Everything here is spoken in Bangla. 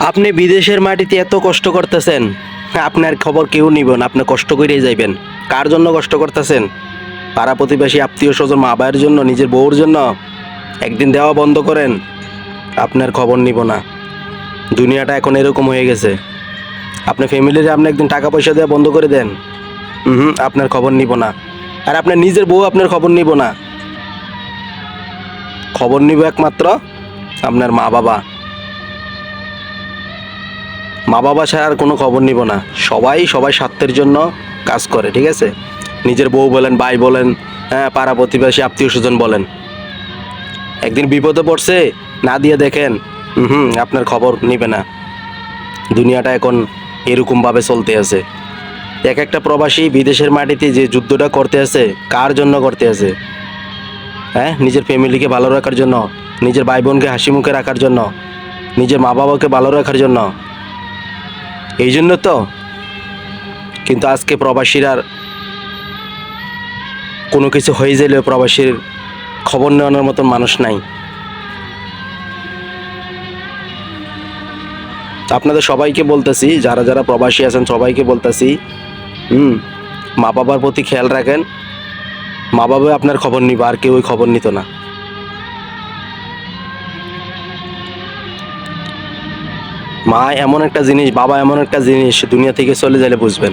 আপনি বিদেশের মাটিতে এত কষ্ট করতেছেন, আপনার খবর কেউ নিব না, আপনি কষ্ট করেই যাইবেন। কার জন্য কষ্ট করতেছেন? পাড়া প্রতিবেশী, আত্মীয় স্বজন, মা বাবার জন্য, নিজের বউর জন্য? একদিন দেওয়া বন্ধ করেন, আপনার খবর নিব না। দুনিয়াটা এখন এরকম হয়ে গেছে। আপনি ফ্যামিলির আপনি একদিন টাকা পয়সা দেওয়া বন্ধ করে দেন। হুম, আপনার খবর নিব না। আর আপনার নিজের বউ আপনার খবর নিব না। খবর নিব একমাত্র আপনার মা বাবা মা বাবা ছাড়া আর কোনো খবর নিব না। সবাই সবাই স্বার্থের জন্য কাজ করে, ঠিক আছে? নিজের বউ বলেন, ভাই বলেন হ্যাঁ পাড়া প্রতিবেশী, আত্মীয় স্বজন বলেন। একদিন বিপদে পড়ছে, না দিয়ে দেখেন হুম, আপনার খবর নিবে না। দুনিয়াটা এখন এরকমভাবে চলতে আছে। এক একটা প্রবাসী বিদেশের মাটিতে যে যুদ্ধটা করতে আছে, কার জন্য করতে আছে? হ্যাঁ নিজের ফ্যামিলিকে ভালো রাখার জন্য, নিজের ভাই বোনকে হাসি মুখে রাখার জন্য, নিজের মা বাবাকে ভালো রাখার জন্য এই জন্য তো কিন্তু আজকে প্রবাসীর আর কোনো কিছু হয়ে গেলেও প্রবাসীর খবর নেওয়ানোর মতন মানুষ নাই। আপনাদের সবাইকে বলতেছি, যারা যারা প্রবাসী আছেন সবাইকে বলতেছি, হুম মা বাবার প্রতি খেয়াল রাখেন। মা বাবা আপনার খবর নিব, আর কেউ খবর নিত না। মা এমন একটা জিনিস বাবা এমন একটা জিনিস দুনিয়া থেকে চলে গেলে বুঝবেন।